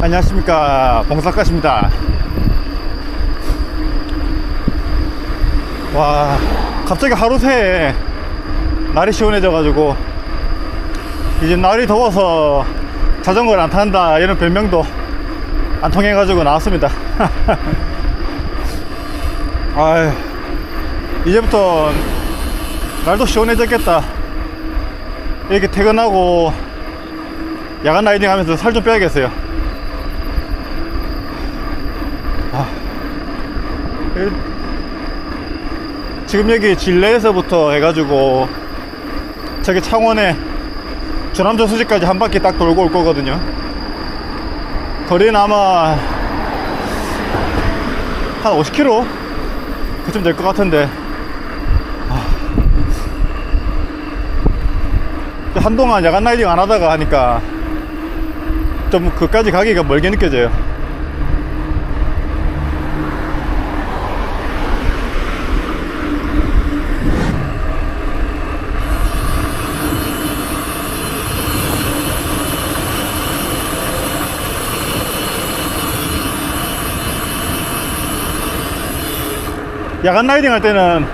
안녕하십니까. 봉사가십니다. 와 갑자기 하루 새에 날이 시원해져 가지고 이제 날이 더워서 자전거를 안 탄다 이런 별명도 안 통해 가지고 나왔습니다. 아 이제부터 날도 시원해졌겠다. 이렇게 퇴근하고 야간 라이딩 하면서 살 좀 빼야겠어요 아, 이- 지금 여기 진례에서부터 해가지고 저기 창원에 주남저 수지까지 한 바퀴 딱 돌고 올 거거든요. 거리는 아마 한 50km 그쯤 될 것 같은데. 아. 한동안 야간 라이딩 안 하다가 하니까 좀 그까지 가기가 멀게 느껴져요 야간 라이딩 할 때는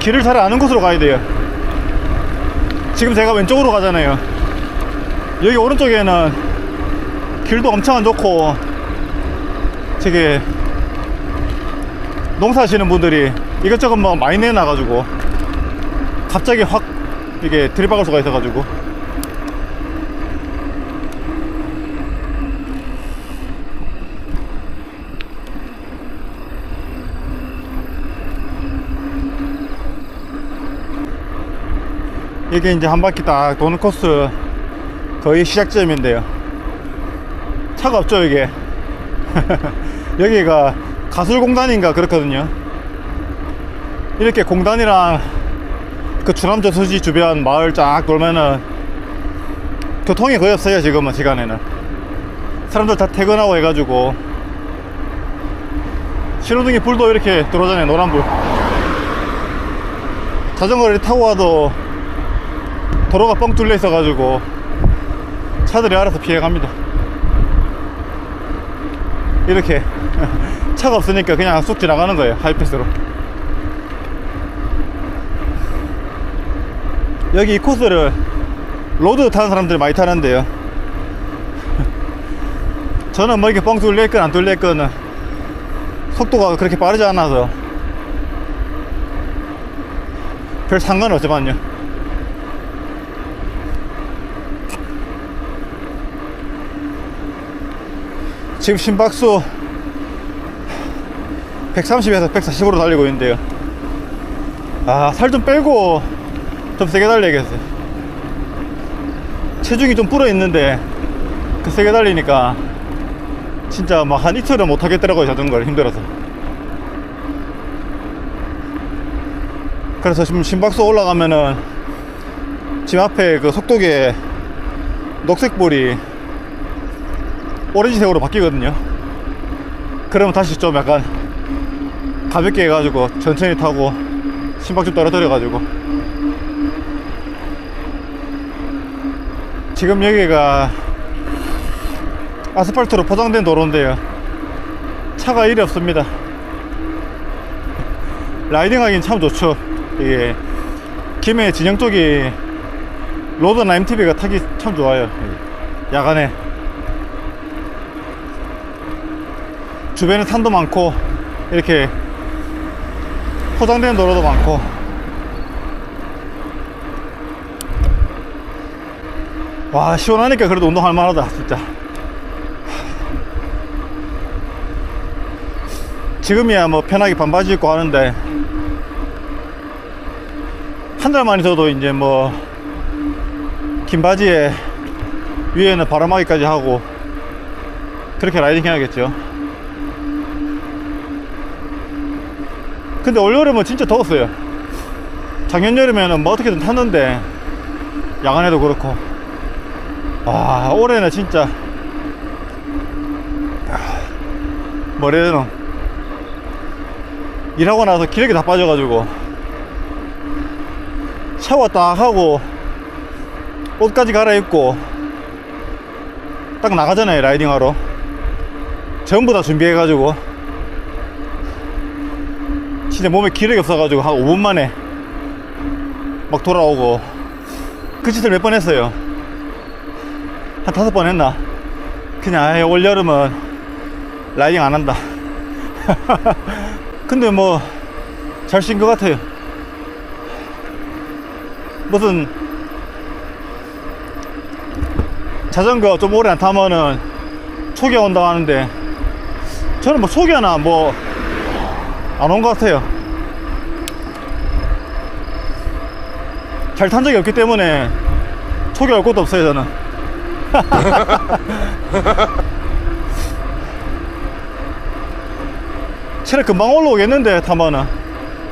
길을 잘 아는 곳으로 가야 돼요. 지금 제가 왼쪽으로 가잖아요. 여기 오른쪽에는 길도 엄청 안 좋고, 저기 농사하시는 분들이 이것저것 뭐 많이 내놔가지고, 갑자기 확 이게 들이박을 수가 있어가지고. 이게 이제 한 바퀴 딱 도는 코스 거의 시작점인데요. 차가 없죠, 이게. 여기가 가술공단인가 그렇거든요. 이렇게 공단이랑 그 주남저 수지 주변 마을 쫙 돌면은 교통이 거의 없어요, 지금은 시간에는. 사람들 다 퇴근하고 해가지고 신호등에 불도 이렇게 들어오잖아요, 노란불. 자전거를 타고 와도 도로가 뻥 뚫려 있어 가지고 차들이 알아서 피해갑니다. 이렇게 차가 없으니까 그냥 쑥 지나가는 거예요. 하이패스로. 여기 이 코스를 로드 타는 사람들이 많이 타는데요. 저는 뭐 이렇게 뻥 뚫려 있건 안 뚫려 있건 속도가 그렇게 빠르지 않아서 별 상관은 없지만요. 지금 심박수 130에서 140으로 달리고 있는데요. 아, 살 좀 빼고 좀 세게 달려야겠어요. 체중이 좀 불어 있는데 그 세게 달리니까 진짜 막 한 이틀은 못 하겠더라고요, 자전거를 힘들어서. 그래서 지금 심박수 올라가면은 집 앞에 그 속도계 녹색불이 오렌지색으로 바뀌거든요. 그러면 다시 좀 약간 가볍게 해가지고 천천히 타고 심박 좀 떨어뜨려 가지고 지금 여기가 아스팔트로 포장된 도로인데요. 차가 일이 없습니다. 라이딩 하긴 참 좋죠. 이게 김해 진영 쪽이 로드나 MTB가 타기 참 좋아요. 야간에 주변에 산도 많고 이렇게 포장된 도로도 많고. 와 시원하니까 그래도 운동할 만하다 진짜. 지금이야 뭐 편하게 반바지 입고 하는데 한 달만 있어도 이제 뭐 긴 바지에 위에는 바람막이까지 하고 그렇게 라이딩 해야겠죠 근데 올 여름은 진짜 더웠어요. 작년 여름에는 뭐 어떻게든 탔는데 야간에도 그렇고. 아 올해는 진짜. 아, 되나 일하고 나서 기력이 다 빠져가지고 샤워 딱 하고 옷까지 갈아입고 딱 나가잖아요 라이딩하러. 전부 다 준비해가지고 진짜 몸에 기력이 없어가지고 한 5분 만에 막 돌아오고. 그 짓을 몇 번 했어요. 한 다섯 번 했나? 그냥 아예 올 여름은 라이딩 안 한다. 근데 뭐 잘 쉰 것 같아요. 무슨 자전거 좀 오래 안 타면은 초기화 온다고 하는데 저는 뭐 초기화나 뭐 안 온 것 같아요. 잘 탄 적이 없기 때문에 초기화 올 것도 없어요 저는. 체력 금방 올라오겠는데 타면은.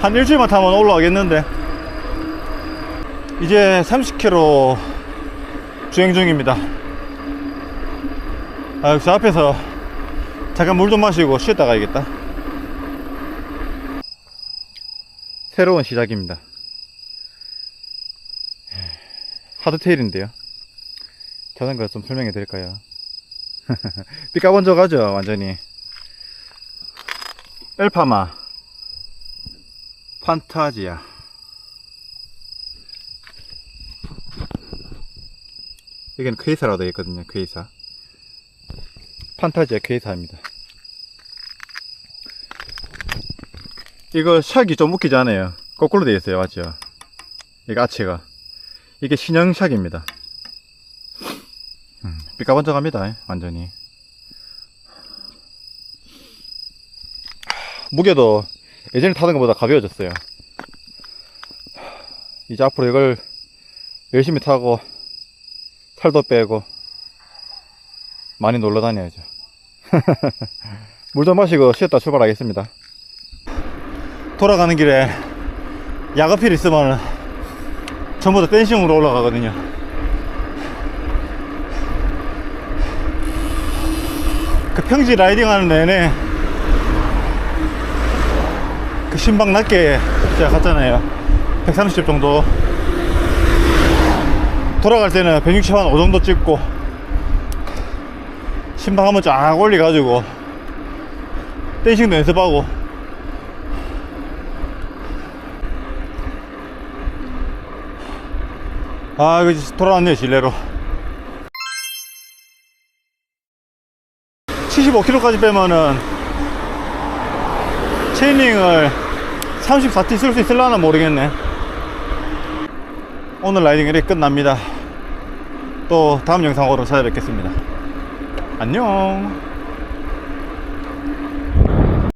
한 일주일만 타면 올라가겠는데. 이제 30km 주행 중입니다. 아 역시 앞에서 잠깐 물 좀 마시고 쉬었다 가야겠다 새로운 시작입니다. 하드테일인데요. 자전거 좀 설명해 드릴까요? 삐까번져 가죠 완전히. 엘파마. 판타지아. 여기는 퀘이사라고 되어 있거든요 퀘이사. 판타지아 퀘이사입니다 이거 샥이 좀 웃기지 않아요 거꾸로 되어 있어요 맞죠 이거 아치가 이게 신형 샥입니다 음, 삐까번쩍합니다 완전히 무게도 예전에 타던 것보다 가벼워졌어요. 이제 앞으로 이걸 열심히 타고 살도 빼고 많이 놀러 다녀야죠. 물 좀 마시고 쉬었다 출발하겠습니다. 돌아가는 길에 야간필 있으면 전부 다 댄싱으로 올라가거든요. 그 평지 라이딩 하는 내내 그 신방 낮게 제가 갔잖아요 130 정도 돌아갈 때는 160 한 5 정도 찍고 신방 한번 쫙 올려 가지고 댄싱도 연습하고 아 이제 돌아왔네요 실내로. 75kg까지 빼면은 체이닝을 34T 쓸 수 있을라나 모르겠네. 오늘 라이딩 이렇게 끝납니다. 또 다음 영상으로 찾아뵙겠습니다. 안녕